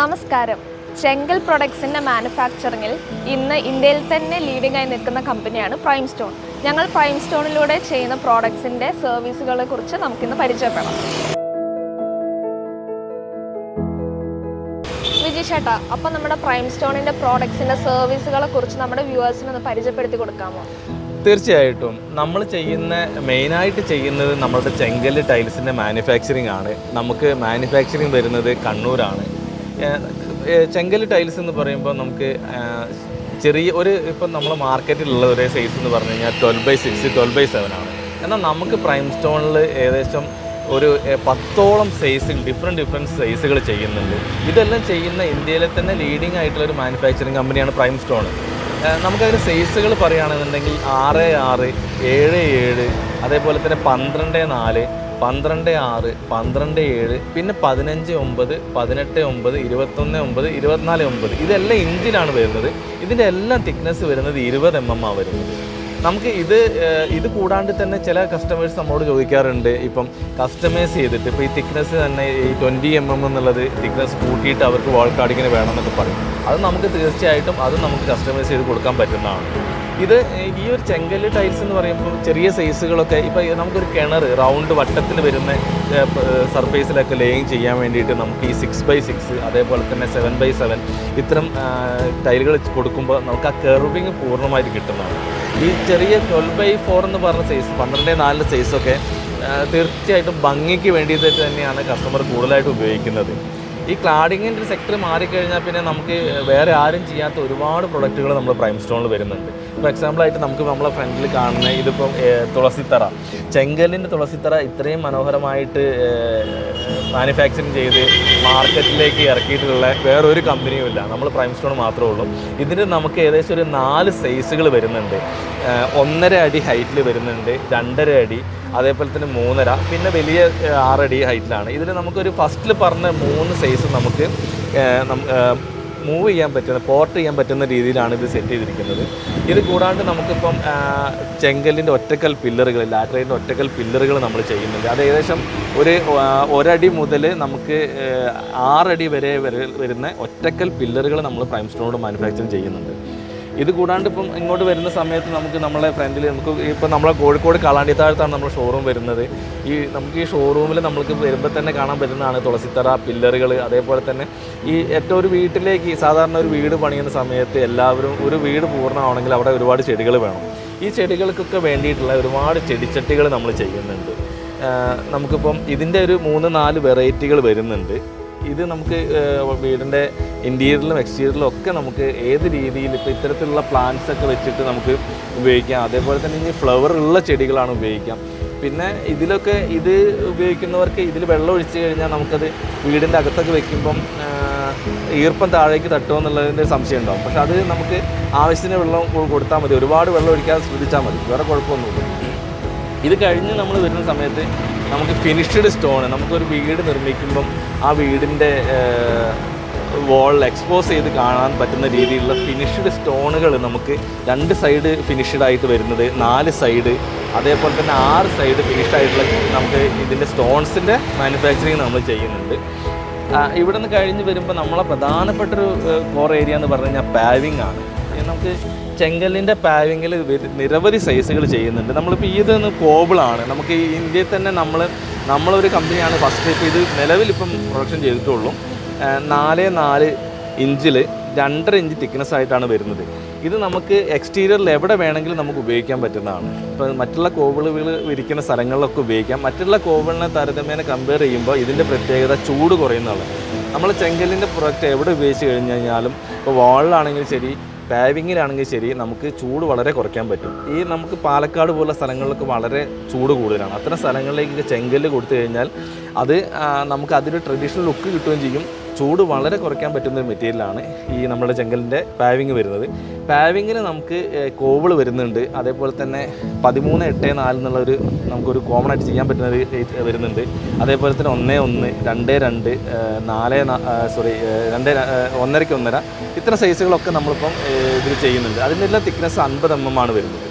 നമസ്കാരം. ചെങ്കൽ പ്രൊഡക്ട്സിന്റെ മാനുഫാക്ചറിങ്ങിൽ ഇന്ന് ഇന്ത്യയിൽ തന്നെ ലീഡിംഗ് ആയി നിൽക്കുന്ന കമ്പനിയാണ് പ്രൈം സ്റ്റോൺ ഞങ്ങൾ പ്രൈം സ്റ്റോണിലൂടെ ചെയ്യുന്ന പ്രോഡക്ട്സിന്റെ സർവീസുകളെ കുറിച്ച് നമുക്കിന്ന് പരിചയപ്പെടാം. വിജി ചേട്ടാ അപ്പം നമ്മുടെ പ്രൈം സ്റ്റോണിന്റെ പ്രോഡക്ട്സിന്റെ സർവീസുകളെ കുറിച്ച് നമ്മുടെ വ്യൂവേഴ്സിന് ഒന്ന് പരിചയപ്പെടുത്തി കൊടുക്കാമോ? തീർച്ചയായിട്ടും. നമ്മൾ ചെയ്യുന്ന മെയിനായിട്ട് ചെയ്യുന്നത് നമ്മുടെ ചെങ്കൽ ടൈൽസിന്റെ മാനുഫാക്ചറിങ് ആണ്. നമുക്ക് മാനുഫാക്ചറിങ് വരുന്നത് കണ്ണൂരാണ്. ഏഹ് ടൈൽസ് എന്ന് പറയുമ്പോൾ നമുക്ക് ചെറിയ ഒരു ഇപ്പം നമ്മൾ മാർക്കറ്റിലുള്ള ഒരേ സൈസ് എന്ന് പറഞ്ഞു കഴിഞ്ഞാൽ twelve by six twelve by seven ആണ്. എന്നാൽ നമുക്ക് പ്രൈം സ്റ്റോണിൽ ഏകദേശം ഒരു പത്തോളം സൈസ് ഡിഫറെന്റ് ഡിഫറെന്റ് സൈസുകൾ ചെയ്യുന്നുണ്ട്. ഇതെല്ലാം ചെയ്യുന്ന ഇന്ത്യയിലെ തന്നെ ലീഡിംഗ് ആയിട്ടുള്ള ഒരു മാനുഫാക്ചറിങ് കമ്പനിയാണ് പ്രൈം സ്റ്റോൺ നമുക്കതിന് സൈസുകൾ പറയുകയാണെന്നുണ്ടെങ്കിൽ ആറ് ആറ് ഏഴ് ഏഴ് അതേപോലെ തന്നെ പന്ത്രണ്ട് നാല് പന്ത്രണ്ട് ആറ് പന്ത്രണ്ട് ഏഴ് പിന്നെ പതിനഞ്ച് ഒമ്പത് പതിനെട്ട് ഒമ്പത് ഇരുപത്തൊന്ന് ഒമ്പത് ഇരുപത്തിനാല് ഒമ്പത്. ഇതെല്ലാം ഇഞ്ചിലാണ് വരുന്നത്. ഇതിന്റെ എല്ലാം തിക്നെസ് വരുന്നത് ഇരുപത് എം എം ആ വരുന്നത്. നമുക്ക് ഇത് ഇത് കൂടാണ്ട് തന്നെ ചില കസ്റ്റമേഴ്സ് നമ്മളോട് ചോദിക്കാറുണ്ട്. ഇപ്പം കസ്റ്റമൈസ് ചെയ്തിട്ട് ഇപ്പോൾ ഈ തിക്നെസ് തന്നെ ഈ ട്വന്റി എം എം എന്നുള്ളത് തിക്നെസ് കൂട്ടിയിട്ട് അവർക്ക് വാൾ കാർഡിങ്ങിന് വേണമെന്നൊക്കെ പറയും. അത് നമുക്ക് തീർച്ചയായിട്ടും അത് നമുക്ക് കസ്റ്റമൈസ് ചെയ്ത് കൊടുക്കാൻ പറ്റുന്നതാണ്. ഇത് ഈ ഒരു ചെങ്കൽ ടൈൽസ് എന്ന് പറയുമ്പോൾ ചെറിയ സൈസുകളൊക്കെ ഇപ്പോൾ നമുക്കൊരു കിണർ റൗണ്ട് വട്ടത്തിൽ വരുന്ന സർഫേസിലൊക്കെ ലേയിങ് ചെയ്യാൻ വേണ്ടിയിട്ട് നമുക്ക് ഈ സിക്സ് ബൈ സിക്സ് അതേപോലെ തന്നെ സെവൻ ബൈ സെവൻ ഇത്തരം ടൈലുകൾ കൊടുക്കുമ്പോൾ നമുക്ക് ആ കെർവിങ് പൂർണമായിട്ട് കിട്ടുന്നതാണ്. ഈ ചെറിയ ട്വൽവ് ബൈ ഫോർ എന്ന് പറഞ്ഞ സൈസ് പന്ത്രണ്ട് നാലിന്റെ സൈസൊക്കെ തീർച്ചയായിട്ടും ഭംഗിക്ക് വേണ്ടിയിട്ട് തന്നെയാണ് കസ്റ്റമർ കൂടുതലായിട്ട് ഉപയോഗിക്കുന്നത്. ഈ ക്ലാഡിങ്ങിന്റെ സെക്ടർ മാറിക്കഴിഞ്ഞാൽ പിന്നെ നമുക്ക് വേറെ ആരും ചെയ്യാത്ത ഒരുപാട് പ്രൊഡക്റ്റുകൾ നമ്മൾ പ്രൈം സ്റ്റോണിൽ വരുന്നുണ്ട്. ഇപ്പോൾ എക്സാമ്പിളായിട്ട് നമുക്ക് നമ്മളെ ഫ്രണ്ടിൽ കാണുന്ന ഇതിപ്പം തുളസിത്തറ. ചെങ്കലിന്റെ തുളസിത്തറ ഇത്രയും മനോഹരമായിട്ട് മാനുഫാക്ചറിങ് ചെയ്ത് മാർക്കറ്റിലേക്ക് ഇറക്കിയിട്ടുള്ള വേറൊരു കമ്പനിയും ഇല്ല. നമ്മൾ പ്രൈം സ്റ്റോൺ മാത്രമേ ഉള്ളൂ. ഇതിന് നമുക്ക് ഏകദേശം ഒരു നാല് സൈസുകൾ വരുന്നുണ്ട്. ഒന്നര അടി ഹൈറ്റിൽ വരുന്നുണ്ട് രണ്ടര അടി അതേപോലെ തന്നെ മൂന്നര പിന്നെ വലിയ ആറടി ഹൈറ്റിലാണ് ഇതിൽ നമുക്കൊരു ഫസ്റ്റിൽ പറഞ്ഞ മൂന്ന് സൈസ് നമുക്ക് മൂവ് ചെയ്യാൻ പറ്റുന്ന പോർട്ട് ചെയ്യാൻ പറ്റുന്ന രീതിയിലാണ് ഇത് സെറ്റ് ചെയ്തിരിക്കുന്നത്. ഇത് കൂടാണ്ട് നമുക്കിപ്പം ചെങ്കലിന്റെ ഒറ്റക്കൽ പില്ലറുകൾ ലാറ്ററൈന്റെ ഒറ്റക്കൽ പില്ലറുകൾ നമ്മൾ ചെയ്യുന്നുണ്ട്. അത് ഏകദേശം ഒരു ഒരടി മുതൽ നമുക്ക് ആറടി വരെ വരുന്ന ഒറ്റക്കൽ പില്ലറുകൾ നമ്മൾ പ്രൈം സ്റ്റോണോട് മാനുഫാക്ചർ ചെയ്യുന്നുണ്ട്. ഇത് കൂടാണ്ട് ഇപ്പം ഇങ്ങോട്ട് വരുന്ന സമയത്ത് നമുക്ക് നമ്മളെ ഫ്രണ്ടിൽ നമുക്ക് ഇപ്പം നമ്മളെ കോഴിക്കോട് കളാണ്ടി താഴത്താണ് നമ്മുടെ ഷോറൂം വരുന്നത്. ഈ നമുക്ക് ഈ ഷോറൂമിൽ നമുക്ക് വരുമ്പോൾ തന്നെ കാണാൻ പറ്റുന്നതാണ് തുളസിത്തറ പില്ലറുകൾ അതേപോലെ തന്നെ ഈ ഏറ്റവും ഒരു വീട്ടിലേക്ക് സാധാരണ ഒരു വീട് പണിയുന്ന സമയത്ത് എല്ലാവരും ഒരു വീട് പൂർണമാണെങ്കിൽ അവിടെ ഒരുപാട് ചെടികൾ വേണം. ഈ ചെടികൾക്കൊക്കെ വേണ്ടിയിട്ടുള്ള ഒരുപാട് ചെടിച്ചട്ടികൾ നമ്മൾ ചെയ്യുന്നുണ്ട്. നമുക്കിപ്പം ഇതിന്റെ ഒരു മൂന്ന് നാല് വെറൈറ്റികൾ വരുന്നുണ്ട്. ഇത് നമുക്ക് വീടിന്റെ ഇന്റീരിയറിലും എക്സ്റ്റീരിയറിലും ഒക്കെ നമുക്ക് ഏത് രീതിയിൽ ഇപ്പോൾ ഇത്തരത്തിലുള്ള പ്ലാന്റ്സ് ഒക്കെ വെച്ചിട്ട് നമുക്ക് ഉപയോഗിക്കാം. അതേപോലെ തന്നെ ഇനി ഫ്ലവർ ഉള്ള ചെടികളാണ് ഉപയോഗിക്കാം. പിന്നെ ഇതിലൊക്കെ ഇത് ഉപയോഗിക്കുന്നവർക്ക് ഇതിൽ വെള്ളം ഒഴിച്ചു കഴിഞ്ഞാൽ നമുക്കത് വീടിന്റെ അകത്തൊക്കെ വെക്കുമ്പം ഈർപ്പം താഴേക്ക് തട്ടുമോ എന്നുള്ളതിന്റെ സംശയം ഉണ്ടാവും. പക്ഷെ അത് നമുക്ക് ആവശ്യത്തിന് വെള്ളം കൊടുത്താൽ മതി. ഒരുപാട് വെള്ളം ഒഴിക്കാതെ ശ്രദ്ധിച്ചാൽ മതി. വേറെ കുഴപ്പമൊന്നുമില്ല. ഇത് കഴിഞ്ഞ് നമ്മൾ വരുന്ന സമയത്ത് നമുക്ക് ഫിനിഷ്ഡ് സ്റ്റോൺ നമുക്കൊരു വീട് നിർമ്മിക്കുമ്പം ആ വീടിന്റെ വോൾ എക്സ്പോസ് ചെയ്ത് കാണാൻ പറ്റുന്ന രീതിയിലുള്ള ഫിനിഷ്ഡ് സ്റ്റോണുകൾ നമുക്ക് രണ്ട് സൈഡ് ഫിനിഷ്ഡ് ആയിട്ട് വരുന്നത് നാല് സൈഡ് അതേപോലെ തന്നെ ആറ് സൈഡ് ഫിനിഷ്ഡ് ആയിട്ടുള്ള നമുക്ക് ഇതിന്റെ സ്റ്റോൺസിന്റെ മാനുഫാക്ചറിങ് നമ്മൾ ചെയ്യുന്നുണ്ട്. ഇവിടെ നിന്ന് കഴിഞ്ഞ് വരുമ്പോൾ നമ്മളെ പ്രധാനപ്പെട്ട ഒരു കോർ ഏരിയ എന്ന് പറഞ്ഞു കഴിഞ്ഞാൽ പാവിങ് ആണ്. നമുക്ക് ചെങ്കല്ലിന്റെ പാവിങ്ങിൽ നിരവധി സൈസുകൾ ചെയ്യുന്നുണ്ട്. നമ്മളിപ്പോൾ ഇതൊന്ന് കോബിളാണ് നമുക്ക് ഈ ഇന്ത്യയിൽ തന്നെ നമ്മൾ നമ്മളൊരു കമ്പനിയാണ് ഫസ്റ്റ് ഇപ്പോൾ ഇത് നിലവിലിപ്പം പ്രൊഡക്ഷൻ ചെയ്തിട്ടുള്ളൂ. നാല് നാല് ഇഞ്ചിൽ രണ്ടര ഇഞ്ച് തിക്നെസ് ആയിട്ടാണ് വരുന്നത്. ഇത് നമുക്ക് എക്സ്റ്റീരിയറിൽ എവിടെ വേണമെങ്കിലും നമുക്ക് ഉപയോഗിക്കാൻ പറ്റുന്നതാണ്. ഇപ്പോൾ മറ്റുള്ള കോവിളുകൾ വിരിക്കുന്ന സ്ഥലങ്ങളിലൊക്കെ ഉപയോഗിക്കാം. മറ്റുള്ള കോവിളിനെ താരതമ്യേന കമ്പയർ ചെയ്യുമ്പോൾ ഇതിന്റെ പ്രത്യേകത ചൂട് കുറയുന്നതാണ്. നമ്മൾ ചെങ്കല്ലിന്റെ പ്രൊഡക്റ്റ് എവിടെ ഉപയോഗിച്ച് കഴിഞ്ഞ് കഴിഞ്ഞാലും ഇപ്പോൾ വാളിലാണെങ്കിലും ശരി പാവിങ്ങിലാണെങ്കിൽ ശരി നമുക്ക് ചൂട് വളരെ കുറയ്ക്കാൻ പറ്റും. ഈ നമുക്ക് പാലക്കാട് പോലുള്ള സ്ഥലങ്ങളിലൊക്കെ വളരെ ചൂട് കൂടുതലാണ്. അത്തരം സ്ഥലങ്ങളിലേക്ക് ചെങ്കല്ല് കൊടുത്തു കഴിഞ്ഞാൽ അത് നമുക്ക് അതിന് ട്രഡീഷണൽ ലുക്ക് കിട്ടുകയും ചെയ്യും. ചൂട് വളരെ കുറയ്ക്കാൻ പറ്റുന്ന ഒരു മെറ്റീരിയലാണ് ഈ നമ്മുടെ ചെങ്കലിന്റെ പാവിങ് വരുന്നത്. പാവിങ്ങിന് നമുക്ക് കോവിൾ വരുന്നുണ്ട്. അതേപോലെ തന്നെ പതിമൂന്ന് എട്ട് നാല് എന്നുള്ളൊരു നമുക്കൊരു കോമൺ ആയിട്ട് ചെയ്യാൻ പറ്റുന്ന ഒരു വരുന്നുണ്ട്. അതേപോലെ തന്നെ ഒന്ന് ഒന്ന് രണ്ട് രണ്ട് നാല് സോറി രണ്ട് ഒന്നരയ്ക്ക് ഒന്നര. ഇത്തരം സൈസുകളൊക്കെ നമ്മളിപ്പം ഇതിൽ ചെയ്യുന്നുണ്ട്. അതിന്റെ എല്ലാം തിക്നെസ് അൻപത് എം എം ആണ് വരുന്നത്.